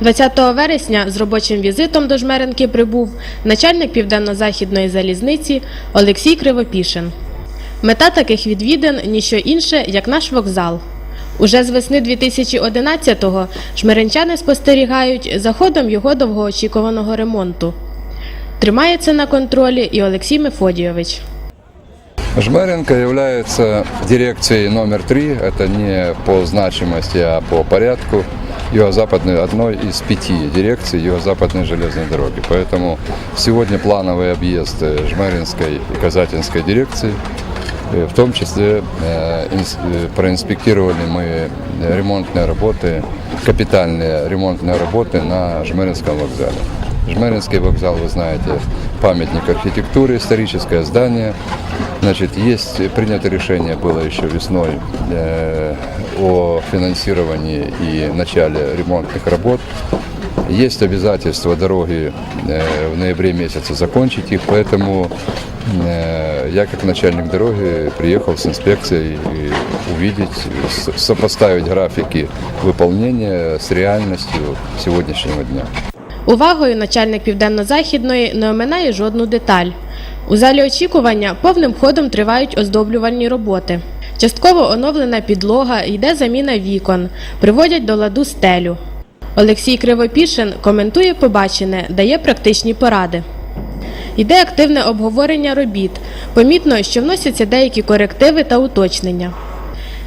20 вересня з робочим візитом до Жмеренки прибув начальник південно-західної залізниці Олексій Кривопішин. Мета таких відвідин – ніщо інше, як наш вокзал. Уже з весни 2011-го жмеренчани спостерігають за ходом його довгоочікуваного ремонту. Тримається на контролі і Олексій Мефодійович. Жмеренко является дирекцией номер три. Это не по значимости, а по порядку. Юго-западной, одной из пяти дирекций Юго-Западной железной дороги. Поэтому сегодня плановый объезд Жмеринской и Казатинской дирекции. Э, В том числе э, э, проинспектировали мы ремонтные работы, капитальные ремонтные работы на Жмеринском вокзале. Жмеринский вокзал, вы знаете, памятник архитектуры, историческое здание. Значит, есть принято решение было еще весной э, о финансировании и начале ремонтных работ. Есть обязательство дороги э, в ноябре месяце закончить их, поэтому э, я как начальник дороги приехал с инспекцией и увидеть, с- сопоставить графики выполнения с реальностью сегодняшнего дня. Увагою начальник південно-західної не оминає жодну деталь. У залі очікування повним ходом тривають оздоблювальні роботи. Частково оновлена підлога, йде заміна вікон, приводять до ладу стелю. Олексій Кривопішин коментує побачене, дає практичні поради. Йде активне обговорення робіт. Помітно, що вносяться деякі корективи та уточнення.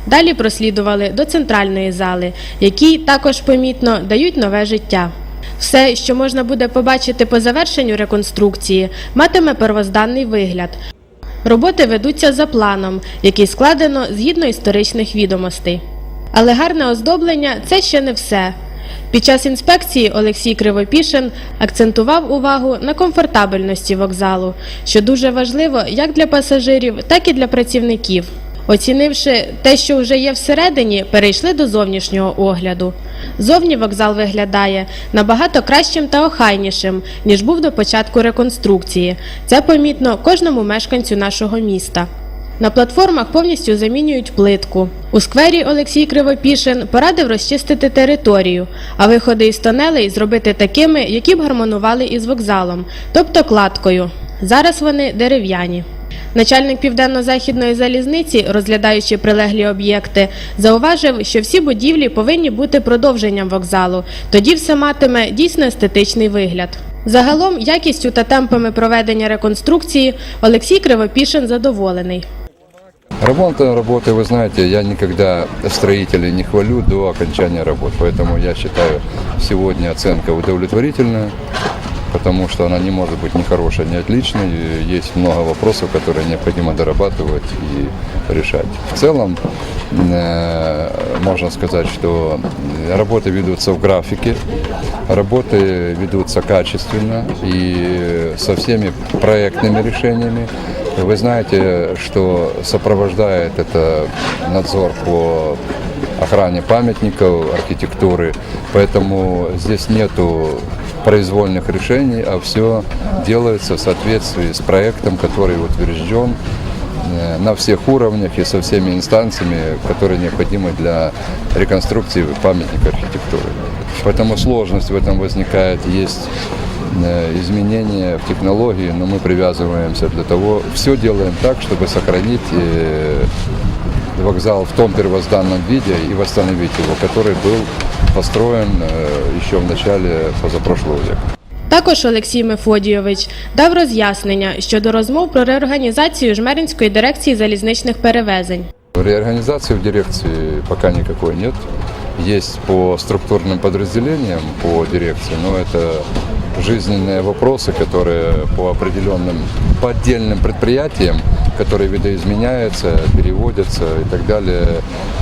Далі прослідували до центральної зали, якій також помітно дають нове життя. Все, що можна буде побачити по завершенню реконструкції, матиме первозданний вигляд. Роботи ведуться за планом, який складено згідно історичних відомостей. Але гарне оздоблення це ще не все. Під час інспекції Олексій Кривопішин акцентував увагу на комфортабельності вокзалу, що дуже важливо як для пасажирів, так і для працівників. Оцінивши те, що вже є всередині, перейшли до зовнішнього огляду. Зовні вокзал виглядає набагато кращим та охайнішим, ніж був до початку реконструкції. Це помітно кожному мешканцю нашого міста. На платформах повністю замінюють плитку. У сквері Олексій Кривопішин порадив розчистити територію, а виходи із тонелей зробити такими, які б гармонували із вокзалом, тобто кладкою. Зараз вони дерев'яні. Начальник південно-західної залізниці, розглядаючи прилеглі об'єкти, зауважив, що всі будівлі повинні бути продовженням вокзалу, тоді все матиме дійсно естетичний вигляд. Загалом, якістю та темпами проведення реконструкції Олексій Кривопішин задоволений. Ремонтные работы, вы знаете, я никогда строителей не хвалю до окончания работ. Поэтому я считаю, сегодня оценка удовлетворительная, потому что она не может быть ни хорошей, ни отличной. И Есть много вопросов, которые необходимо дорабатывать и решать. В целом, э, можно сказать, что работы ведутся в графике, работы ведутся качественно и со всеми проектными решениями. Вы знаете, что сопровождает это надзор по охране памятников, архитектуры, поэтому здесь нету произвольных решений, а все делается в соответствии с проектом, который утвержден э, на всех уровнях и со всеми инстанциями, которые необходимы для реконструкции памятника архитектуры. Поэтому сложность в этом возникает, есть изменения в технологии, но мы привязываемся для того, все делаем так, чтобы сохранить э, вокзал в том первозданном виде и восстановить его, который был построен э, еще в начале позапрошлого века. Також Олексій Мефодійович дав роз'яснення щодо розмов про реорганізацію Жмеринської дирекції залізничних перевезень. Реорганизации в дирекции пока никакой нет. Есть по структурным подразделениям по дирекции, но это жизненные вопросы, которые по определенным, по отдельным предприятиям, которые видоизменяются, переводятся и так далее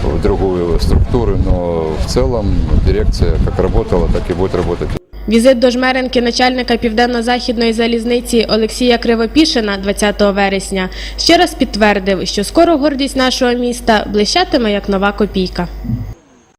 в другую структуру, но в целом дирекция как работала, так и будет работать. Візит до Жмеренки начальника південно-західної залізниці Олексія Кривопішина 20 вересня ще раз підтвердив, що скоро гордість нашого міста блищатиме як нова копійка.